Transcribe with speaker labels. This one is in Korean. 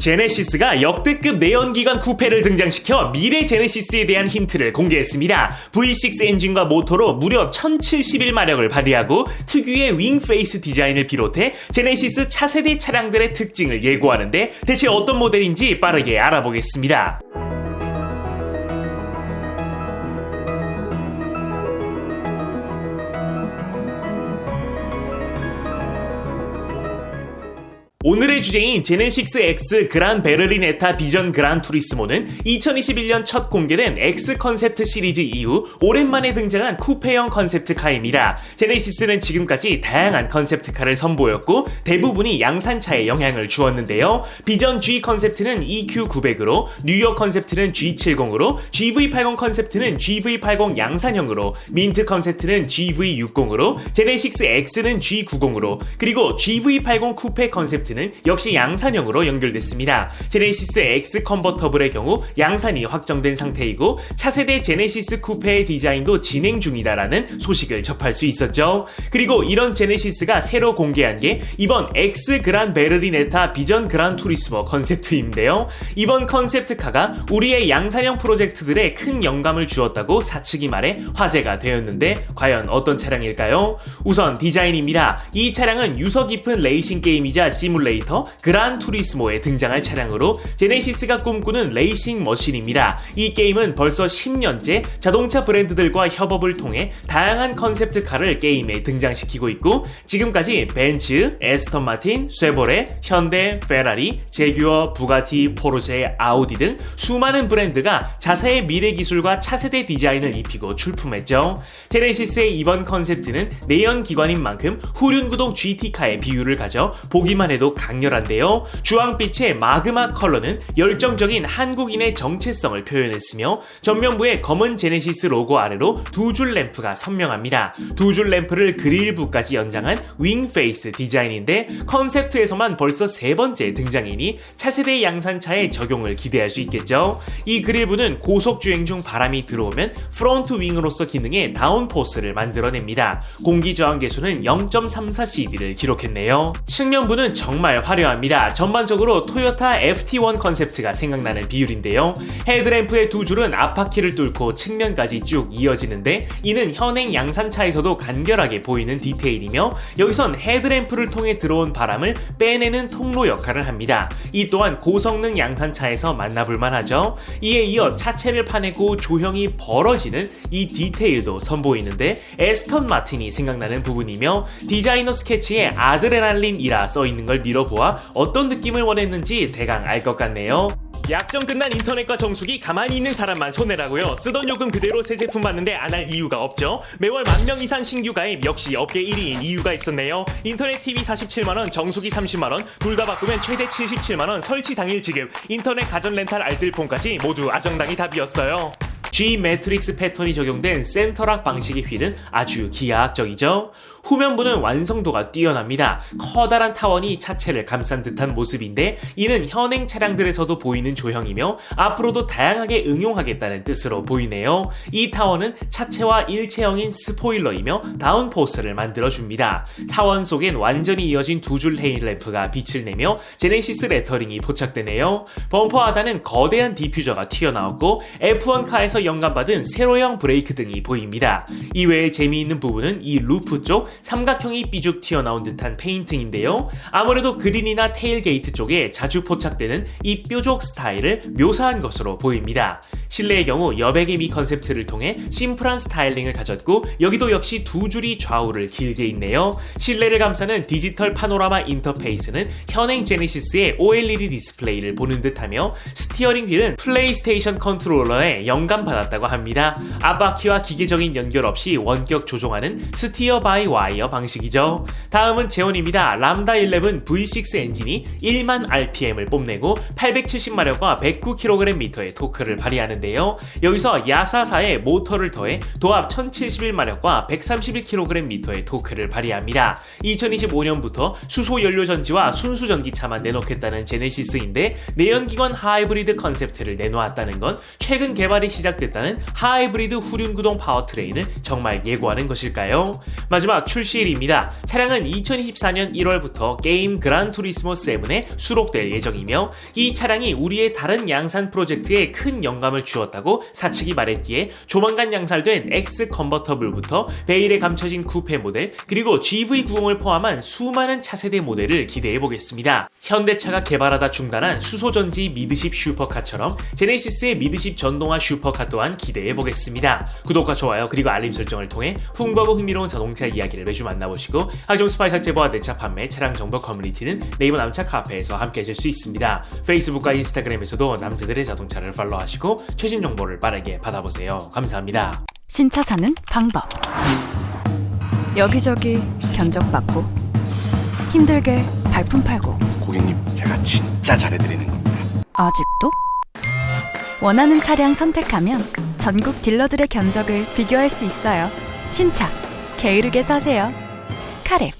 Speaker 1: 제네시스가 역대급 내연기관 쿠페를 등장시켜 미래 제네시스에 대한 힌트를 공개했습니다. V6 엔진과 모터로 무려 1071마력을 발휘하고 특유의 윙 페이스 디자인을 비롯해 제네시스 차세대 차량들의 특징을 예고하는데 대체 어떤 모델인지 빠르게 알아보겠습니다. 오늘의 주제인 제네식스 X 그란 베를리네타 비전 그란 투리스모는 2021년 첫 공개된 X 컨셉트 시리즈 이후 오랜만에 등장한 쿠페형 컨셉트카입니다. 제네시스는 지금까지 다양한 컨셉트카를 선보였고 대부분이 양산차에 영향을 주었는데요. 비전 G 컨셉트는 EQ900으로 뉴욕 컨셉트는 G70으로 GV80 컨셉트는 GV80 양산형으로 민트 컨셉트는 GV60으로 제네식스 X는 G90으로 그리고 GV80 쿠페 컨셉트 는 역시 양산형으로 연결됐습니다. 제네시스 X 컨버터블의 경우 양산이 확정된 상태이고 차세대 제네시스 쿠페의 디자인도 진행 중이다라는 소식을 접할 수 있었죠. 그리고 이런 제네시스가 새로 공개한 게 이번 X 그란 베르리네타 비전 그란 투리스모 컨셉트인데요. 이번 컨셉트카가 우리의 양산형 프로젝트들에 큰 영감을 주었다고 사측이 말해 화제가 되었는데 과연 어떤 차량일까요? 우선 디자인입니다. 이 차량은 유서 깊은 레이싱 게임이자 시뮬 시뮬레이터 그란 투리스모에 등장할 차량으로 제네시스가 꿈꾸는 레이싱 머신입니다. 이 게임은 벌써 10년째 자동차 브랜드들과 협업을 통해 다양한 컨셉트 카를 게임에 등장시키고 있고 지금까지 벤츠, 에스턴 마틴, 쇠보레, 현대, 페라리, 제규어, 부가티, 포르쉐, 아우디 등 수많은 브랜드가 자사의 미래 기술과 차세대 디자인을 입히고 출품했죠. 제네시스의 이번 컨셉트는 내연 기관인 만큼 후륜구동 GT카의 비율을 가져 보기만 해도 강렬한데요. 주황빛의 마그마 컬러는 열정적인 한국인의 정체성을 표현했으며 전면부의 검은 제네시스 로고 아래로 두 줄 램프가 선명합니다. 두 줄 램프를 그릴부까지 연장한 윙 페이스 디자인인데 컨셉트에서만 벌써 세 번째 등장이니 차세대 양산차에 적용을 기대할 수 있겠죠. 이 그릴부는 고속 주행 중 바람이 들어오면 프론트 윙으로서 기능의 다운포스를 만들어냅니다. 공기 저항 계수는 0.34cd를 기록했네요. 측면부는 정말 화려합니다. 전반적으로 토요타 FT1 컨셉트가 생각나는 비율인데요. 헤드램프의 두 줄은 앞바퀴를 뚫고 측면까지 쭉 이어지는데 이는 현행 양산차에서도 간결하게 보이는 디테일이며 여기선 헤드램프를 통해 들어온 바람을 빼내는 통로 역할을 합니다. 이 또한 고성능 양산차에서 만나볼 만하죠. 이에 이어 차체를 파내고 조형이 벌어지는 이 디테일도 선보이는데 에스턴 마틴이 생각나는 부분이며 디자이너 스케치에 아드레날린이라 써있는 걸 밀어보아 어떤 느낌을 원했는지 대강 알 것 같네요. 약정 끝난 인터넷과 정수기 가만히 있는 사람만 손해라고요. 쓰던 요금 그대로 새 제품 받는데 안 할 이유가 없죠. 매월 만 명 이상 신규 가입 역시 업계 1위인 이유가 있었네요. 인터넷 TV 47만 원, 정수기 30만 원, 둘 다 바꾸면 최대 77만 원, 설치 당일 지급, 인터넷 가전 렌탈 알뜰폰까지 모두 아정당이 답이었어요. G 매트릭스 패턴이 적용된 센터락 방식의 휠은 아주 기하학적이죠. 후면부는 완성도가 뛰어납니다. 커다란 타원이 차체를 감싼 듯한 모습인데 이는 현행 차량들에서도 보이는 조형이며 앞으로도 다양하게 응용하겠다는 뜻으로 보이네요. 이 타원은 차체와 일체형인 스포일러이며 다운포스를 만들어줍니다. 타원 속엔 완전히 이어진 두 줄 헤일 램프가 빛을 내며 제네시스 레터링이 포착되네요. 범퍼 하단은 거대한 디퓨저가 튀어나왔고 F1 카에서 영감받은 세로형 브레이크 등이 보입니다. 이외에 재미있는 부분은 이 루프 쪽 삼각형이 삐죽 튀어나온 듯한 페인팅인데요. 아무래도 그린이나 테일게이트 쪽에 자주 포착되는 이 뾰족 스타일을 묘사한 것으로 보입니다. 실내의 경우 여백의 미 컨셉트를 통해 심플한 스타일링을 가졌고 여기도 역시 두 줄이 좌우를 길게 있네요. 실내를 감싸는 디지털 파노라마 인터페이스는 현행 제네시스의 OLED 디스플레이를 보는 듯하며 스티어링 휠은 플레이스테이션 컨트롤러에 영감받았다고 합니다. 앞바퀴와 기계적인 연결 없이 원격 조종하는 스티어 바이 와이 어 방식이죠. 다음은 제온입니다. 람다 11 V6 엔진이 1만 RPM을 뽐내고 870마력과 109kgm의 토크를 발휘하는데요. 여기서 야사사의 모터를 더해 도합 1071마력과 131kgm의 토크를 발휘합니다. 2025년부터 수소 연료 전지와 순수 전기차만 내놓겠다는 제네시스인데 내연기관 하이브리드 컨셉트를 내놓았다는 건 최근 개발이 시작됐다는 하이브리드 후륜구동 파워트레인을 정말 예고하는 것일까요? 마지막 출시일입니다. 차량은 2024년 1월부터 게임 그란 투리스모 7에 수록될 예정이며 이 차량이 우리의 다른 양산 프로젝트에 큰 영감을 주었다고 사측이 말했기에 조만간 양산된 X 컨버터블부터 베일에 감춰진 쿠페 모델 그리고 GV90을 포함한 수많은 차세대 모델을 기대해 보겠습니다. 현대차가 개발하다 중단한 수소전지 미드십 슈퍼카처럼 제네시스의 미드십 전동화 슈퍼카 또한 기대해 보겠습니다. 구독과 좋아요 그리고 알림 설정을 통해 풍부하고 흥미로운 자동차 이야기를 매주 만나보시고 각종 스파이 설제보와 내차 판매, 차량 정보 커뮤니티는 네이버 남차 카페에서 함께 하실 수 있습니다. 페이스북과 인스타그램에서도 남자들의 자동차를 팔로우하시고 최신 정보를 빠르게 받아보세요. 감사합니다.
Speaker 2: 신차 사는 방법. 여기저기 견적받고 힘들게 발품 팔고
Speaker 3: 고객님, 제가 진짜 잘해드리는 겁니다.
Speaker 2: 아직도? 원하는 차량 선택하면 전국 딜러들의 견적을 비교할 수 있어요. 신차 게으르게 사세요. 카랩